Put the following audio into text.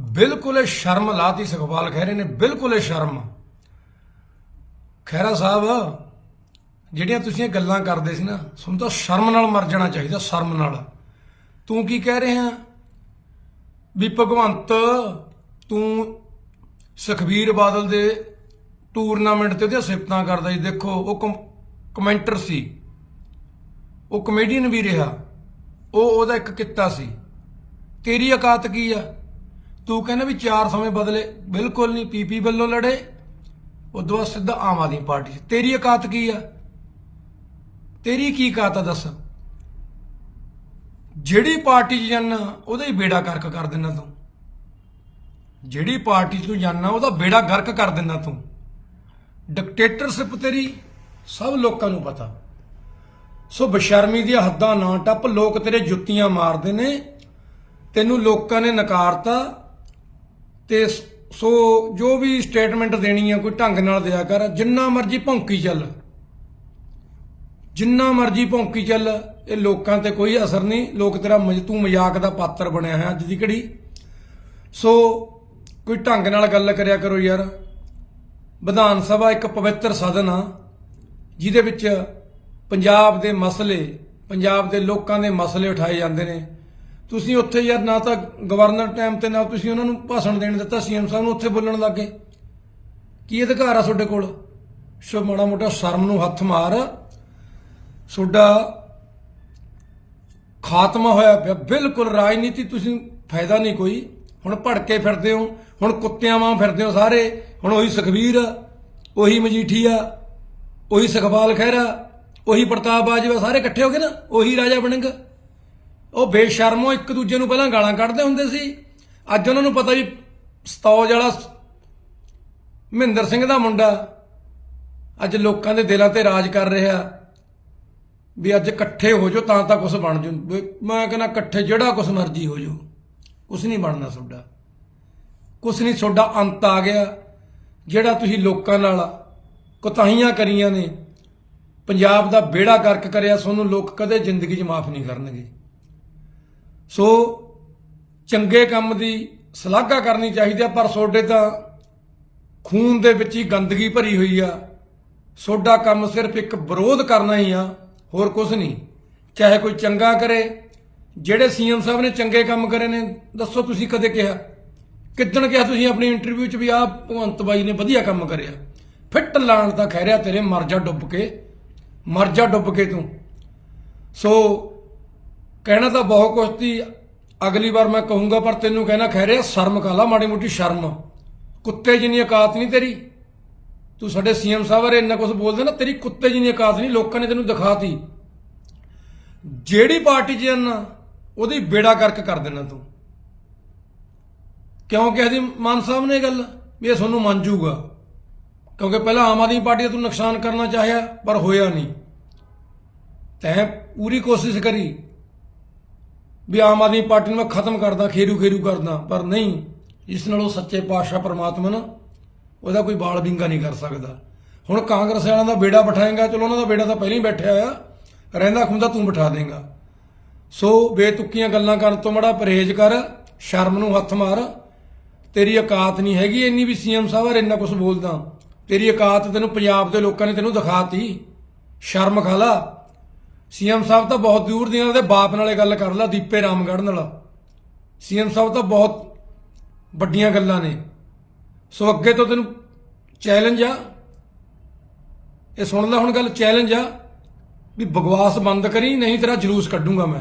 ਬਿਲਕੁਲ ਇਹ ਸ਼ਰਮ ਲਾਤੀ ਸੁਖਪਾਲ ਖਹਿਰੇ ਨੇ, ਬਿਲਕੁਲ ਇਹ ਸ਼ਰਮ। ਖਹਿਰਾ ਸਾਹਿਬ, ਜਿਹੜੀਆਂ ਤੁਸੀਂ ਇਹ ਗੱਲਾਂ ਕਰਦੇ ਸੀ ਨਾ, ਤੁਹਾਨੂੰ ਤਾਂ ਸ਼ਰਮ ਨਾਲ ਮਰ ਜਾਣਾ ਚਾਹੀਦਾ, ਸ਼ਰਮ ਨਾਲ। ਤੂੰ ਕੀ ਕਹਿ ਰਿਹਾ? ਵੀ ਭਗਵੰਤ, ਤੂੰ ਸੁਖਬੀਰ ਬਾਦਲ ਦੇ ਟੂਰਨਾਮੈਂਟ ਤੇ ਉਹਦੀਆਂ ਸਿਫਤਾਂ ਕਰਦਾ ਜੀ ਦੇਖੋ, ਉਹ ਕਮ- ਕਮੈਂਟਰ ਸੀ। ਉਹ ਕਮੇਡੀਅਨ ਵੀ ਰਿਹਾ। ਉਹ ਉਹਦਾ ਇੱਕ ਕਿੱਤਾ ਸੀ। ਤੇਰੀ ਔਕਾਤ ਕੀ ਆ? ਤੂੰ ਕਹਿੰਦਾ ਵੀ ਚਾਰ ਸਮੇਂ ਬਦਲੇ ਬਿਲਕੁਲ ਨਹੀਂ, ਪੀਪੀ ਵੱਲੋਂ ਲੜੇ। ਉਦੋਂ ਬਾਅਦ ਸਿੱਧਾ ਆਮ ਆਦਮੀ ਪਾਰਟੀ 'ਚ। ਤੇਰੀ ਔਕਾਤ ਕੀ ਆ? ਤੇਰੀ ਕੀ ਔਕਾਤ ਆ ਦੱਸ? ਜਿਹੜੀ ਪਾਰਟੀ 'ਚ ਜਾਨਾ, ਉਹਦਾ ਹੀ ਬੇੜਾ ਗਰਕ ਕਰ ਦਿੰਦਾ ਤੂੰ। ਜਿਹੜੀ ਪਾਰਟੀ 'ਚ ਤੂੰ ਜਾਨਾ, ਉਹਦਾ ਬੇੜਾ ਗਰਕ ਕਰ ਦਿੰਦਾ ਤੂੰ। ਡਿਕਟੇਟਰਸ਼ਿਪ ਤੇਰੀ ਸਭ ਲੋਕਾਂ ਨੂੰ ਪਤਾ। ਸੋ ਬਸ਼ਰਮੀ ਦੀਆਂ ਹੱਦਾਂ ਨਾ ਟੱਪ, ਲੋਕ ਤੇਰੇ ਜੁੱਤੀਆਂ ਮਾਰਦੇ ਨੇ। ਤੈਨੂੰ ਲੋਕਾਂ ਨੇ ਨਕਾਰਤਾ। ਤੇ ਸ- ਸੋ ਜੋ ਵੀ ਸਟੇਟਮੈਂਟ ਦੇਣੀ ਆ, ਕੋਈ ਢੰਗ ਨਾਲ ਦਿਆ ਕਰ, ਜਿੰਨਾ ਮਰਜ਼ੀ ਭੌਂਕੀ ਚੱਲ। ਜਿੰਨਾ ਮਰਜ਼ੀ ਭੌਂਕੀ ਚੱਲ, ਇਹ ਲੋਕਾਂ ਤੇ ਕੋਈ ਅਸਰ ਨਹੀਂ। ਲੋਕ ਤੇਰਾ ਮਜ਼ਤੂ ਮਜ਼ਾਕ ਦਾ ਪਾਤਰ ਬਣਿਆ ਹੈ ਅੱਜ ਦੀ ਘੜੀ। ਸੋ ਕੋਈ ਢੰਗ ਨਾਲ ਗੱਲ ਕਰਿਆ ਕਰੋ ਯਾਰ। ਵਿਧਾਨ ਸਭਾ ਇੱਕ ਪਵਿੱਤਰ ਸਦਨ ਆ, ਜਿਹਦੇ ਵਿੱਚ ਪੰਜਾਬ ਦੇ ਮਸਲੇ, ਪੰਜਾਬ ਦੇ ਲੋਕਾਂ ਦੇ ਮਸਲੇ ਉਠਾਏ ਜਾਂਦੇ ਨੇ। ਤੁਸੀਂ ਉੱਥੇ ਯਾਰ ਨਾ ਤਾਂ ਗਵਰਨਰ ਟਾਈਮ ਤੇ ਨਾ ਤੁਸੀਂ ਉਹਨਾਂ ਨੂੰ ਭਾਸ਼ਣ ਦੇਣ ਦਿੱਤਾ ਸੀਐਮ ਸਾਹਿਬ ਨੂੰ ਉੱਥੇ ਬੋਲਣ ਲੱਗੇ। ਕੀ ਅਧਿਕਾਰ ਆ ਤੁਹਾਡੇ ਕੋਲ? ਸੋ ਮਾੜਾ ਮੋਟਾ ਸ਼ਰਮ ਨੂੰ ਹੱਥ ਮਾਰ। ਤੁਹਾਡਾ ਖਾਤਮਾ ਹੋਇਆ ਪਿਆ। ਬਿਲਕੁਲ ਰਾਜਨੀਤੀ ਤੁਸੀਂ ਫਾਇਦਾ ਨਹੀਂ ਕੋਈ। ਹੁਣ ਭੜਕੇ ਫਿਰਦੇ ਹੋ, ਹੁਣ ਕੁੱਤਿਆਂ ਵਾਂ ਫਿਰਦੇ ਹੋ ਸਾਰੇ। ਹੁਣ ਉਹੀ ਸੁਖਵੀਰ ਉਹੀ ਮਜੀਠੀਆ, ਉਹੀ ਸੁਖਪਾਲ ਖਹਿਰਾ, ਉਹੀ ਪ੍ਰਤਾਪ ਬਾਜਵਾ ਸਾਰੇ ਇਕੱਠੇ ਹੋ ਗਏ ਨਾ, ਉਹੀ ਰਾਜਾ ਬਣਨਗ। ਉਹ ਬੇਸ਼ਰਮੋ ਇੱਕ ਦੂਜੇ ਨੂੰ ਪਹਿਲਾਂ ਗਾਲਾਂ ਕੱਢਦੇ ਹੁੰਦੇ ਸੀ। ਅੱਜ ਉਹਨਾਂ ਨੂੰ ਪਤਾ ਵੀ ਸਤੌਜ ਵਾਲਾ ਮਹਿੰਦਰ ਸਿੰਘ ਦਾ ਮੁੰਡਾ। ਅੱਜ ਲੋਕਾਂ ਦੇ ਦਿਲਾਂ ਤੇ ਰਾਜ ਕਰ ਰਿਹਾ। ਵੀ ਅੱਜ ਇਕੱਠੇ ਹੋ ਜਾਓ ਤਾਂ ਤਾਂ ਕੁਝ ਬਣ ਜੂ। ਮੈਂ ਕਹਿੰਦਾ ਇਕੱਠੇ ਜਿਹੜਾ ਕੁਝ ਮਰਜ਼ੀ ਹੋ ਜਾਓ। ਕੁਝ ਨਹੀਂ ਬਣਨਾ ਤੁਹਾਡਾ। ਕੁਝ ਨਹੀਂ, ਤੁਹਾਡਾ ਅੰਤ ਆ ਗਿਆ। ਜਿਹੜਾ ਤੁਸੀਂ ਲੋਕਾਂ ਨਾਲ ਕੁਤਾਹੀਆਂ ਕਰੀਆਂ ਨੇ, ਪੰਜਾਬ ਦਾ ਬੇੜਾ ਗਰਕ ਕਰਿਆ ਤੁਹਾਨੂੰ ਲੋਕ ਕਦੇ ਜ਼ਿੰਦਗੀ 'ਚ ਮਾਫ ਨਹੀਂ ਕਰਨਗੇ। ਸੋ ਚੰਗੇ ਕੰਮ ਦੀ ਸ਼ਲਾਘਾ ਕਰਨੀ ਚਾਹੀਦੀ ਆ, ਪਰ ਤੁਹਾਡੇ ਤਾਂ ਖੂਨ ਦੇ ਵਿੱਚ ਹੀ ਗੰਦਗੀ ਭਰੀ ਹੋਈ ਆ। ਤੁਹਾਡਾ ਕੰਮ ਸਿਰਫ ਇੱਕ ਵਿਰੋਧ ਕਰਨਾ ਹੀ ਆ, ਹੋਰ ਕੁਝ ਨਹੀਂ। ਚਾਹੇ ਕੋਈ ਚੰਗਾ ਕਰੇ, ਜਿਹੜੇ ਸੀਐਮ ਸਾਹਿਬ ਨੇ ਚੰਗੇ ਕੰਮ ਕਰੇ ਨੇ, ਦੱਸੋ ਤੁਸੀਂ ਕਦੇ ਕਿਹਾ? ਕਿੱਦਣ ਕਿਹਾ ਤੁਸੀਂ ਆਪਣੀ ਇੰਟਰਵਿਊ 'ਚ ਵੀ ਆਹ ਭਗਵੰਤ ਬਾਈ ਨੇ ਵਧੀਆ ਕੰਮ ਕਰਿਆ? ਫਿੱਟ ਲਾਣ ਤਾਂ ਖਹਿ ਤੇਰੇ, ਮਰ ਜਾ ਡੁੱਬ ਕੇ। ਮਰ ਜਾ ਡੁੱਬ ਕੇ ਤੂੰ। ਸੋ ਕਹਿਣਾ ਤਾਂ ਬਹੁਤ ਕੁਛ ਸੀ। ਅਗਲੀ ਵਾਰ ਮੈਂ ਕਹੂੰਗਾ, ਪਰ ਤੈਨੂੰ ਕਹਿਣਾ ਖਹਿ ਰਿਹਾ ਸ਼ਰਮ ਕਾਲਾ ਮਾੜੀ ਮੋਟੀ ਸ਼ਰਮ। ਕੁੱਤੇ ਜਿੰਨੀ ਔਕਾਤ ਨਹੀਂ ਤੇਰੀ। ਤੂੰ ਸਾਡੇ ਸੀਐਮ ਸਾਹਿਬ ਬਾਰੇ ਇੰਨਾ ਕੁਝ ਬੋਲਦੇ ਨਾ, ਤੇਰੀ ਕੁੱਤੇ ਜਿੰਨੀ ਔਕਾਤ ਨਹੀਂ, ਲੋਕਾਂ ਨੇ ਤੈਨੂੰ ਦਿਖਾਤੀ। ਜਿਹੜੀ ਪਾਰਟੀ 'ਚ ਜਾਨਾ, ਉਹਦੀ ਬੇੜਾ ਗਰਕ ਕਰ ਦੇਣਾ ਤੂੰ। ਕਿਉਂ ਕਿਹਾ ਸੀ ਮਾਨ ਸਾਹਿਬ ਨੇ ਇਹ ਗੱਲ? ਵੀ ਇਹ ਤੁਹਾਨੂੰ ਮੰਨਜੂਗਾ ਕਿਉਂਕਿ ਪਹਿਲਾਂ ਆਮ ਆਦਮੀ ਪਾਰਟੀ ਦਾ ਤੂੰ ਨੁਕਸਾਨ ਕਰਨਾ ਚਾਹਿਆ, ਪਰ ਹੋਇਆ ਨਹੀਂ। ਤੈਂ ਪੂਰੀ ਕੋਸ਼ਿਸ਼ ਕਰੀ। ਵੀ ਆਮ ਆਦਮੀ ਪਾਰਟੀ ਨੂੰ ਮੈਂ ਖਤਮ ਕਰਦਾ, ਖੇਰੂ ਖੇਰੂ ਕਰਦਾ, ਪਰ ਨਹੀਂ, ਇਸ ਨਾਲ ਉਹ ਸੱਚੇ ਪਾਤਸ਼ਾਹ ਪਰਮਾਤਮਾ ਨਾ ਉਹਦਾ ਕੋਈ ਬਾਲ ਵਿੰਗਾ ਨਹੀਂ ਕਰ ਸਕਦਾ। ਹੁਣ ਕਾਂਗਰਸ ਵਾਲਿਆਂ ਦਾ ਬੇੜਾ ਬਿਠਾਏਗਾ, ਚਲੋ ਉਹਨਾਂ ਦਾ ਬੇੜਾ ਤਾਂ ਪਹਿਲਾਂ ਹੀ ਬੈਠਿਆ ਆ, ਰਹਿੰਦਾ ਖੁੰਦਾ ਤੂੰ ਬਿਠਾ ਦੇਗਾ। ਸੋ ਬੇਤੁਕੀਆਂ ਗੱਲਾਂ ਕਰਨ ਤੋਂ ਮੜਾ ਪਰਹੇਜ਼ ਕਰ, ਸ਼ਰਮ ਨੂੰ ਹੱਥ ਮਾਰ। ਤੇਰੀ ਔਕਾਤ ਨਹੀਂ ਹੈਗੀ ਇੰਨੀ ਵੀ ਸੀਐਮ ਸਾਹਿਬ ਬਾਰੇ ਇੰਨਾ ਕੁਝ ਬੋਲਦਾ। ਤੇਰੀ ਔਕਾਤ ਤੈਨੂੰ ਪੰਜਾਬ ਦੇ ਲੋਕਾਂ ਨੇ ਤੈਨੂੰ ਦਿਖਾਤੀ। ਸ਼ਰਮ ਖਾ ਲਾ। ਸੀਐਮ ਸਾਹਿਬ ਤਾਂ ਬਹੁਤ ਦੂਰ ਦੀਆਂ ਉਹਦੇ ਬਾਪ ਨਾਲੇ ਗੱਲ ਕਰ ਲਾ, ਦੀਪੇ ਰਾਮਗੜ੍ਹ ਨਾਲ। ਸੀਐਮ ਸਾਹਿਬ ਤਾਂ ਬਹੁਤ ਵੱਡੀਆਂ ਗੱਲਾਂ ਨੇ। ਸੋ ਅੱਗੇ ਤੋਂ ਤੈਨੂੰ ਚੈਲੰਜ ਆ। ਇਹ ਸੁਣ ਲੈ ਹੁਣ ਗੱਲ ਚੈਲੰਜ ਆ ਵੀ ਬਗਵਾਸ ਬੰਦ ਕਰੀ, ਨਹੀਂ ਤੇਰਾ ਜਲੂਸ ਕੱਢੂੰਗਾ ਮੈਂ।